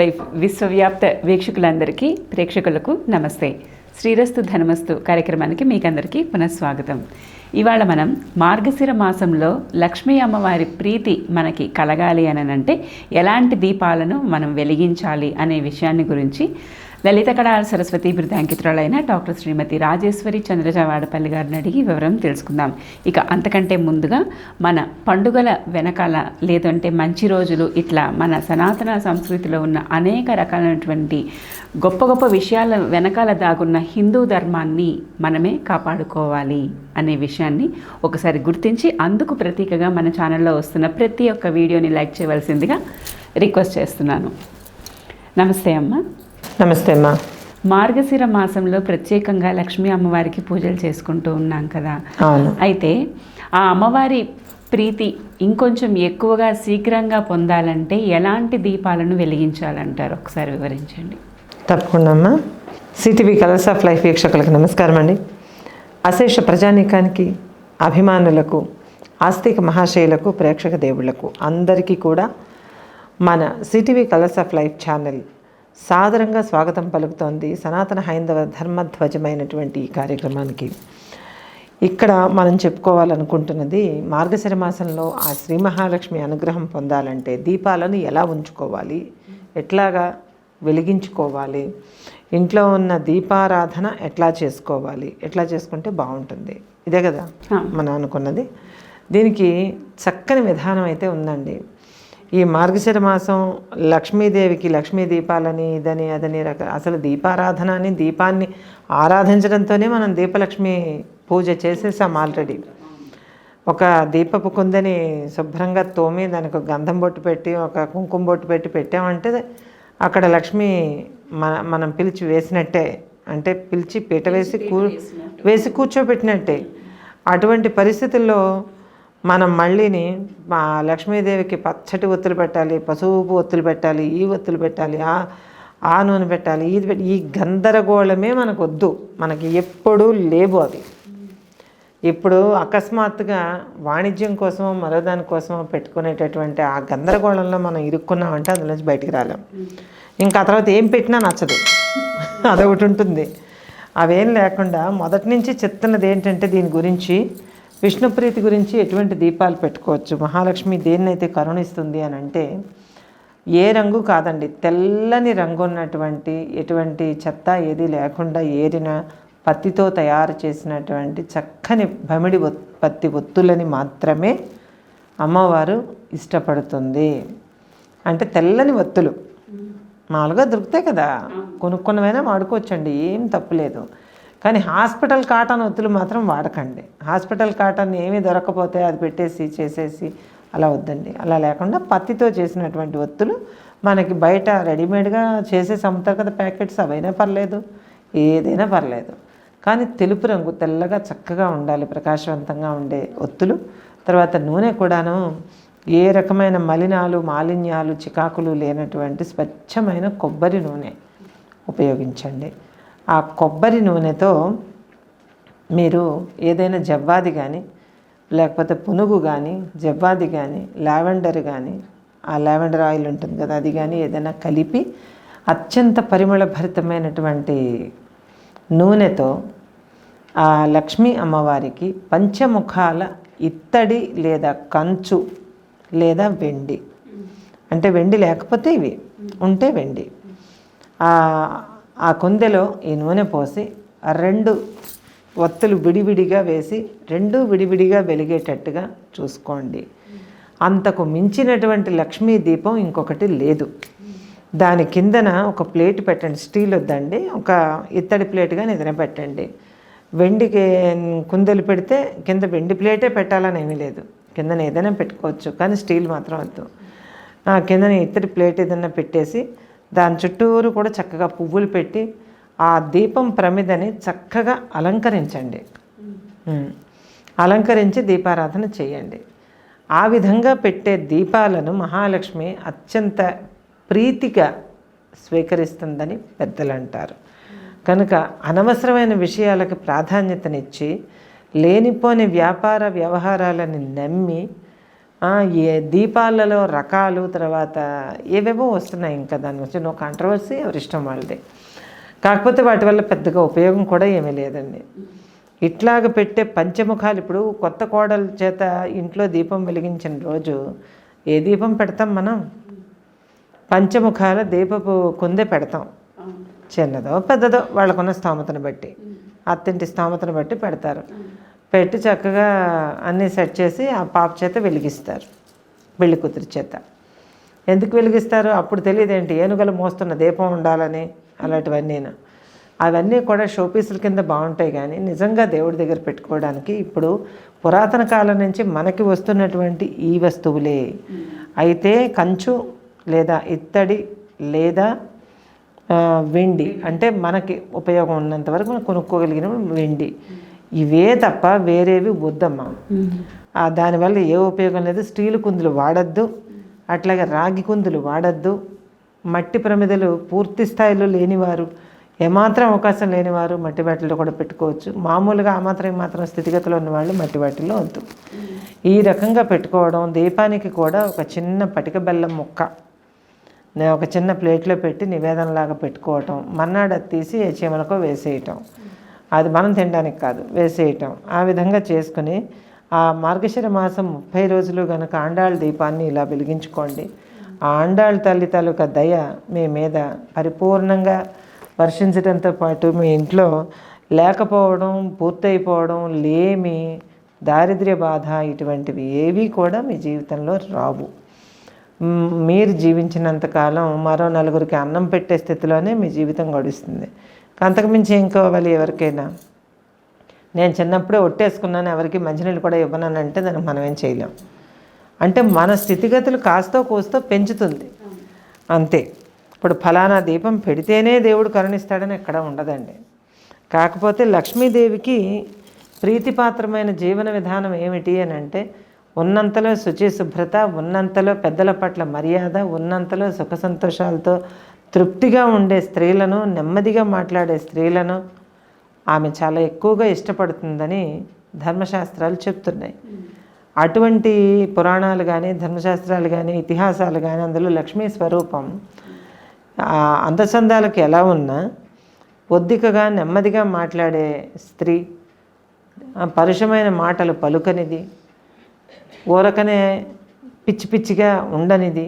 Life విశ్వవ్యాప్త వీక్షకులందరికీ ప్రేక్షకులకు నమస్తే. శ్రీరస్తు ధనమస్తు కార్యక్రమానికి మీకందరికీ పునఃస్వాగతం. ఇవాళ మనం మార్గశిర మాసంలో లక్ష్మీ అమ్మవారి ప్రీతి మనకి కలగాలి అని అంటే ఎలాంటి దీపాలను మనం వెలిగించాలి అనే విషయాన్ని గురించి లలిత కళా సరస్వతి బృదాంకితురాలైన డాక్టర్ శ్రీమతి రాజేశ్వరి చంద్రజ వాడపల్లి గారిని అడిగి వివరం తెలుసుకుందాం. ఇక అంతకంటే ముందుగా మన పండుగల వెనకాల లేదంటే మంచి రోజులు ఇట్లా మన సనాతన సంస్కృతిలో ఉన్న అనేక రకాలైనటువంటి గొప్ప గొప్ప విషయాల వెనకాల దాగున్న హిందూ ధర్మాన్ని మనమే కాపాడుకోవాలి అనే విషయాన్ని ఒకసారి గుర్తించి అందుకు ప్రతీకగా మన ఛానల్లో వస్తున్న ప్రతి ఒక్క వీడియోని లైక్ చేయవలసిందిగా రిక్వెస్ట్ చేస్తున్నాను. నమస్తే అమ్మ. నమస్తే అమ్మా. మార్గశిర మాసంలో ప్రత్యేకంగా లక్ష్మీ అమ్మవారికి పూజలు చేసుకుంటూ ఉన్నాం కదా. అయితే ఆ అమ్మవారి ప్రీతి ఇంకొంచెం ఎక్కువగా శీఘ్రంగా పొందాలంటే ఎలాంటి దీపాలను వెలిగించాలంటారు? ఒకసారి వివరించండి. తప్పకుండా అమ్మా. సిటీవీ కలర్స్ ఆఫ్ లైఫ్ వీక్షకులకు నమస్కారం అండి. అశేష ప్రజానీకానికి అభిమానులకు ఆస్తిక మహాశయులకు ప్రేక్షక దేవుళ్ళకు అందరికీ కూడా మన CTV colours of life channel సాదరంగా స్వాగతం పలుకుతోంది సనాతన హైందవ ధర్మధ్వజమైనటువంటి ఈ కార్యక్రమానికి. ఇక్కడ మనం చెప్పుకోవాలనుకుంటున్నది మార్గశిర మాసంలో ఆ శ్రీ మహాలక్ష్మి అనుగ్రహం పొందాలంటే దీపాలను ఎలా ఉంచుకోవాలి? ఎట్లాగా వెలిగించుకోవాలి? ఇంట్లో ఉన్న దీపారాధన ఎట్లా చేసుకోవాలి? ఎట్లా చేసుకుంటే బాగుంటుంది? ఇదే కదా. మనం అనుకున్నది. దీనికి చక్కని విధానం అయితే ఉందండి. ఈ మార్గశిర మాసం లక్ష్మీదేవికి లక్ష్మీ దీపాలని ఇదని అదని రక అసలు దీపారాధన అని దీపాన్ని ఆరాధించడంతోనే మనం దీపలక్ష్మి పూజ చేసేసాం ఆల్రెడీ. ఒక దీపపు కుందని శుభ్రంగా తోమి దానికి గంధం బొట్టు పెట్టి ఒక కుంకుమ బొట్టు పెట్టి పెట్టామంటే అక్కడ లక్ష్మి మన మనం పిలిచి వేసినట్టే. అంటే పిలిచి పీట వేసి కూ వేసి కూర్చోబెట్టినట్టే. అటువంటి పరిస్థితుల్లో మనం మళ్ళీని మా లక్ష్మీదేవికి పచ్చటి ఒత్తులు పెట్టాలి పసుపు ఒత్తులు పెట్టాలి ఈ ఒత్తులు పెట్టాలి ఆ ఆ నూనె పెట్టాలి ఇది పెట్టి ఈ గందరగోళమే మనకు వద్దు మనకి ఎప్పుడూ లేవు అది ఇప్పుడు అకస్మాత్తుగా వాణిజ్యం కోసమో మరో దానికోసమో పెట్టుకునేటటువంటి ఆ గందరగోళంలో మనం ఇరుక్కున్నామంటే అందులోంచి బయటికి రాలేం. ఇంకా ఆ తర్వాత ఏం పెట్టినా నచ్చదు. అదొకటి ఉంటుంది. అవేం లేకుండా మొదటి నుంచి చెప్తున్నది ఏంటంటే దీని గురించి విష్ణుప్రీతి గురించి ఎటువంటి దీపాలు పెట్టుకోవచ్చు? మహాలక్ష్మి దేన్నైతే కరుణిస్తుంది అని అంటే ఏ రంగు కాదండి. తెల్లని రంగు ఉన్నటువంటి ఎటువంటి చెత్త ఏది లేకుండా ఏరిన పత్తితో తయారు చేసినటువంటి చక్కని భమిడి ఒత్- పత్తి ఒత్తులని మాత్రమే అమ్మవారు ఇష్టపడుతుంది. అంటే తెల్లని ఒత్తులు. మామూలుగా దొరుకుతాయి కదా. కొనుక్కున్నవైనా వాడుకోవచ్చండి. ఏం తప్పులేదు కానీ హాస్పిటల్ కాటన్ ఒత్తులు మాత్రం వాడకండి. హాస్పిటల్ కాటన్ ఏమీ దొరకపోతే అది పెట్టేసి చేసేసి అలా వద్దండి. అలా లేకుండా పత్తితో చేసినటువంటి ఒత్తులు మనకి బయట రెడీమేడ్గా చేసేసి అమ్ముతారు కదా ప్యాకెట్స్ అవైనా పర్లేదు ఏదైనా పర్లేదు. కానీ తెలుపు రంగు తెల్లగా చక్కగా ఉండాలి ప్రకాశవంతంగా ఉండే ఒత్తులు. తర్వాత నూనె కూడాను ఏ రకమైన మలినాలు మాలిన్యాలు చికాకులు లేనటువంటి స్వచ్ఛమైన కొబ్బరి నూనె ఉపయోగించండి. ఆ కొబ్బరి నూనెతో మీరు ఏదైనా జవ్వాది కానీ లేకపోతే పునుగు కానీ జవ్వాది కానీ లావెండర్ కానీ ఆ లావెండర్ ఆయిల్ ఉంటుంది కదా అది కానీ ఏదైనా కలిపి అత్యంత పరిమళభరితమైనటువంటి నూనెతో ఆ లక్ష్మీ అమ్మవారికి పంచముఖాల ఇత్తడి లేదా కంచు లేదా వెండి. అంటే వెండి లేకపోతే ఇవి. ఉంటే వెండి. ఆ కుందెలో ఈ నూనె పోసి ఆ రెండు ఒత్తులు విడివిడిగా వేసి రెండు విడివిడిగా వెలిగేటట్టుగా చూసుకోండి. అంతకు మించినటువంటి లక్ష్మీ దీపం ఇంకొకటి లేదు. దాని కిందన ఒక ప్లేట్ పెట్టండి స్టీల్ వద్దండి ఒక ఇత్తడి ప్లేట్ నిద్ర ఏదైనా పెట్టండి. వెండికి కుందెలు పెడితే కింద వెండి ప్లేటే పెట్టాలని ఏమీ లేదు. కిందన ఏదైనా పెట్టుకోవచ్చు కానీ స్టీల్ మాత్రం వద్దు. ఆ కిందన ఇత్తడి ప్లేట్ ఏదైనా పెట్టేసి దాని చుట్టూరు కూడా చక్కగా పువ్వులు పెట్టి ఆ దీపం ప్రమిదని చక్కగా అలంకరించండి. అలంకరించి దీపారాధన చేయండి. ఆ విధంగా పెట్టే దీపాలను మహాలక్ష్మి అత్యంత ప్రీతిగా స్వీకరిస్తుందని పెద్దలు అంటారు కనుక అనవసరమైన విషయాలకు ప్రాధాన్యతనిచ్చి లేనిపోని వ్యాపార వ్యవహారాలని నమ్మి ఏ దీపాలలో రకాలు తర్వాత ఏవేవో వస్తున్నాయి ఇంకా దాని గురించి. నో కాంట్రవర్సీ ఎవరి ఇష్టం వాళ్ళది. కాకపోతే వాటి వల్ల పెద్దగా ఉపయోగం కూడా ఏమీ లేదండి. ఇట్లాగ పెట్టే పంచముఖాలు ఇప్పుడు కొత్త కోడల చేత ఇంట్లో దీపం వెలిగించిన రోజు ఏ దీపం పెడతాం మనం? పంచముఖాల దీపపు కుందే పెడతాం. చిన్నదో పెద్దదో వాళ్ళకున్న స్తోమతను బట్టి. అత్తింటి స్తోమతను బట్టి పెడతారు. పెట్టి చక్కగా అన్నీ సెట్ చేసి ఆ పాప చేత వెలిగిస్తారు. పెళ్ళి కూతురి చేత. ఎందుకు వెలిగిస్తారు? అప్పుడు తెలియదేంటి ఏనుగలు మోస్తున్న దీపం ఉండాలని అలాంటివన్నీ అవన్నీ కూడా షోపీసుల కింద బాగుంటాయి కానీ నిజంగా దేవుడి దగ్గర పెట్టుకోవడానికి ఇప్పుడు పురాతన కాలం నుంచి మనకి వస్తున్నటువంటి ఈ వస్తువులే. అయితే కంచు లేదా ఇత్తడి లేదా వెండి అంటే మనకి ఉపయోగం ఉన్నంత వరకు మనం కొనుక్కోగలిగిన వెండి. ఇవే తప్ప వేరేవి వద్దమ్మా దానివల్ల ఏ ఉపయోగం లేదు. స్టీల్ కుందులు వాడద్దు. అట్లాగే రాగి కుందులు వాడద్దు. మట్టి ప్రమిదలు పూర్తి స్థాయిలో లేనివారు ఏమాత్రం అవకాశం లేనివారు మట్టి బాటిల్లో కూడా పెట్టుకోవచ్చు. మామూలుగా ఆ మాత్రం మాత్రం స్థితిగతిలో ఉన్న వాళ్ళు మట్టి బాటిల్లో వద్దు. ఈ రకంగా పెట్టుకోవడం దీపానికి కూడా ఒక చిన్న పటిక బెల్లం ముక్క నేను ఒక చిన్న ప్లేట్లో పెట్టి నివేదనలాగా పెట్టుకోవటం మన్నాడు తీసి ఏ చీమలకో వేసేయటం అది మనం తినడానికి కాదు వేసేయటం. ఆ విధంగా చేసుకుని ఆ మార్గశిర మాసం ముప్పై రోజులు కనుక ఆండాళ్ళ దీపాన్ని ఇలా వెలిగించుకోండి. ఆ ఆండాళ్ళ తల్లి తాలూకా దయ మీ మీద పరిపూర్ణంగా వర్షించడంతో పాటు మీ ఇంట్లో లేకపోవడం పూర్తయిపోవడం లేమి దారిద్ర్య బాధ ఇటువంటివి ఏవి కూడా మీ జీవితంలో రావు. మీరు జీవించినంతకాలం మరో నలుగురికి అన్నం పెట్టే స్థితిలోనే మీ జీవితం గడుస్తుంది. అంతకుమించి ఏం కావాలి ఎవరికైనా? నేను చిన్నప్పుడే ఒట్టేసుకున్నాను ఎవరికి మంచినీళ్ళు కూడా ఇవ్వనానంటే దానికి మనం ఏం చేయలేం. అంటే మన స్థితిగతులు కాస్తో కూస్తో పెంచుతుంది. అంతే. ఇప్పుడు ఫలానా దీపం పెడితేనే దేవుడు కరుణిస్తాడని ఎక్కడ ఉండదండి. కాకపోతే లక్ష్మీదేవికి ప్రీతిపాత్రమైన జీవన విధానం ఏమిటి అని అంటే ఉన్నంతలో శుచి శుభ్రత ఉన్నంతలో పెద్దల పట్ల మర్యాద ఉన్నంతలో సుఖ సంతోషాలతో తృప్తిగా ఉండే స్త్రీలను నెమ్మదిగా మాట్లాడే స్త్రీలను ఆమె చాలా ఎక్కువగా ఇష్టపడుతుందని ధర్మశాస్త్రాలు చెప్తున్నాయి. అటువంటి పురాణాలు కానీ ధర్మశాస్త్రాలు కానీ ఇతిహాసాలు కానీ అందులో లక్ష్మీ స్వరూపం అంతసందాలకు ఎలా ఉన్నా ఒద్దికగా నెమ్మదిగా మాట్లాడే స్త్రీ పరుషమైన మాటలు పలుకనిది ఊరకనే పిచ్చి పిచ్చిగా ఉండనిది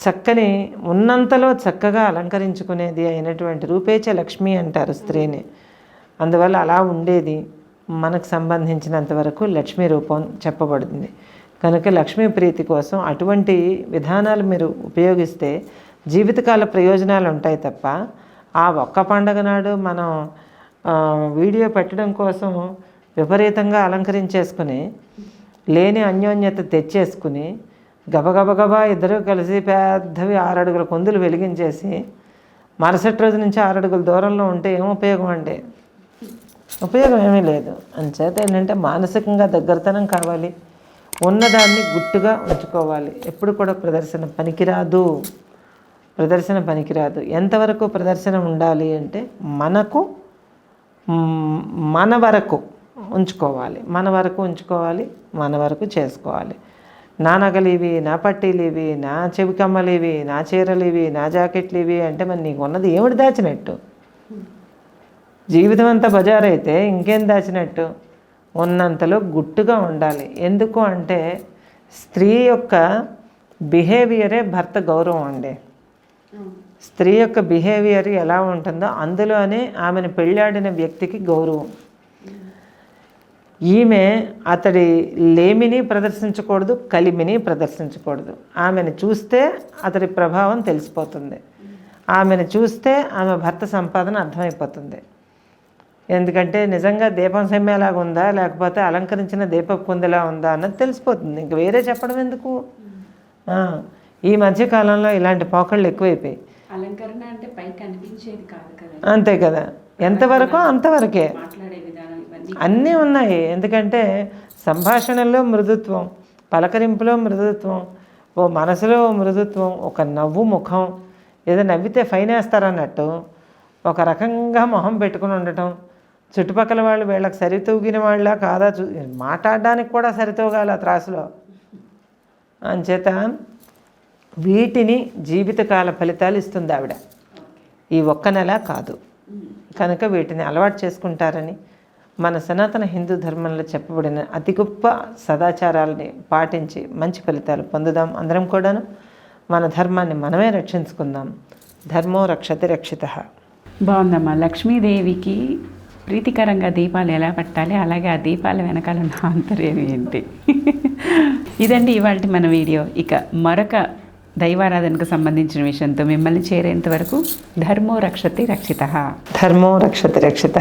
చక్కని ఉన్నంతలో చక్కగా అలంకరించుకునేది అయినటువంటి రూపేచ లక్ష్మి అంటారు స్త్రీని. అందువల్ల అలా ఉండేది మనకు సంబంధించినంత వరకు లక్ష్మీ రూపం చెప్పబడుతుంది కనుక లక్ష్మీ ప్రీతి కోసం అటువంటి విధానాలు మీరు ఉపయోగిస్తే జీవితకాల ప్రయోజనాలు ఉంటాయి తప్ప ఆ ఒక్క పండగ నాడు మనం వీడియో పెట్టడం కోసం విపరీతంగా అలంకరించేసుకుని లేని అన్యోన్యత తెచ్చేసుకుని గబగబగబా ఇద్దరూ కలిసి పెద్దవి ఆరడుగుల కొందులు వెలిగించేసి మరుసటి రోజు నుంచి ఆరడుగుల దూరంలో ఉంటే ఏం ఉపయోగం అండి? ఉపయోగం ఏమీ లేదు. అంచేత ఏంటంటే మానసికంగా దగ్గరతనం కావాలి. ఉన్నదాన్ని గుట్టుగా ఉంచుకోవాలి. ఎప్పుడు కూడా ప్రదర్శన పనికిరాదు. ప్రదర్శన పనికిరాదు. ఎంతవరకు ప్రదర్శన ఉండాలి అంటే మనకు మన వరకు ఉంచుకోవాలి. మన వరకు ఉంచుకోవాలి మన వరకు చేసుకోవాలి. నా నగలు ఇవి నా పట్టీలు ఇవి నా చెవి కమ్మలు ఇవి నా చీరలు ఇవి నా జాకెట్లు ఇవి అంటే మరి నీకు ఉన్నది ఏమిటి దాచినట్టు? జీవితం అంతా బజారైతే ఇంకేం దాచినట్టు? ఉన్నంతలో గుట్టుగా ఉండాలి. ఎందుకు అంటే స్త్రీ యొక్క బిహేవియరే భర్త గౌరవం అండి. స్త్రీ యొక్క బిహేవియర్ ఎలా ఉంటుందో అందులోనే ఆమెను పెళ్ళాడిన వ్యక్తికి గౌరవం. ఈమె అతడి లేమిని ప్రదర్శించకూడదు కలిమిని ప్రదర్శించకూడదు. ఆమెను చూస్తే అతడి ప్రభావం తెలిసిపోతుంది. ఆమెను చూస్తే ఆమె భర్త సంపాదన అర్థమైపోతుంది. ఎందుకంటే నిజంగా దీపం సెమ్మేలాగా ఉందా లేకపోతే అలంకరించిన దీపపు కుందలా ఉందా అన్నది తెలిసిపోతుంది. ఇంక వేరే చెప్పడం ఎందుకు? ఈ మధ్య కాలంలో ఇలాంటి పోకళ్ళు ఎక్కువైపోయాయి. అలంకరణ అంటే పైకి అనిపించేది కాదు కదా. అంతే కదా. ఎంతవరకు? అంతవరకే. అన్నీ ఉన్నాయి. ఎందుకంటే సంభాషణలో మృదుత్వం పలకరింపులో మృదుత్వం ఓ మనసులో మృదుత్వం ఒక నవ్వు ముఖం ఏదో నవ్వితే ఫైన్ వేస్తారన్నట్టు ఒక రకంగా మొహం పెట్టుకుని ఉండటం చుట్టుపక్కల వాళ్ళు వీళ్ళకి సరితూగిన వాళ్ళ కాదా చూ మాట్లాడడానికి కూడా సరితూగాలి ఆ త్రాసులో. అంచేత వీటిని జీవితకాల ఫలితాలు ఇస్తుంది ఆవిడ. ఈ ఒక్క నెల కాదు. కనుక వీటిని అలవాటు చేసుకుంటారని మన సనాతన హిందూ ధర్మంలో చెప్పబడిన అతి గొప్ప సదాచారాలని పాటించి మంచి ఫలితాలు పొందుదాం అందరం కూడాను. మన ధర్మాన్ని మనమే రక్షించుకుందాం. ధర్మో రక్షతి రక్షిత. బాగుందమ్మా. లక్ష్మీదేవికి ప్రీతికరంగా దీపాలు ఎలా పెట్టాలి? అలాగే ఆ దీపాల వెనకాల ఉన్న ఆంతర్యం ఏంటి? ఇదండి ఇవాళ మన వీడియో. ఇక మరొక దైవారాధనకు సంబంధించిన విషయంతో మిమ్మల్ని చేరేంత వరకు ధర్మో రక్షతి రక్షిత. ధర్మో రక్షతి రక్షిత.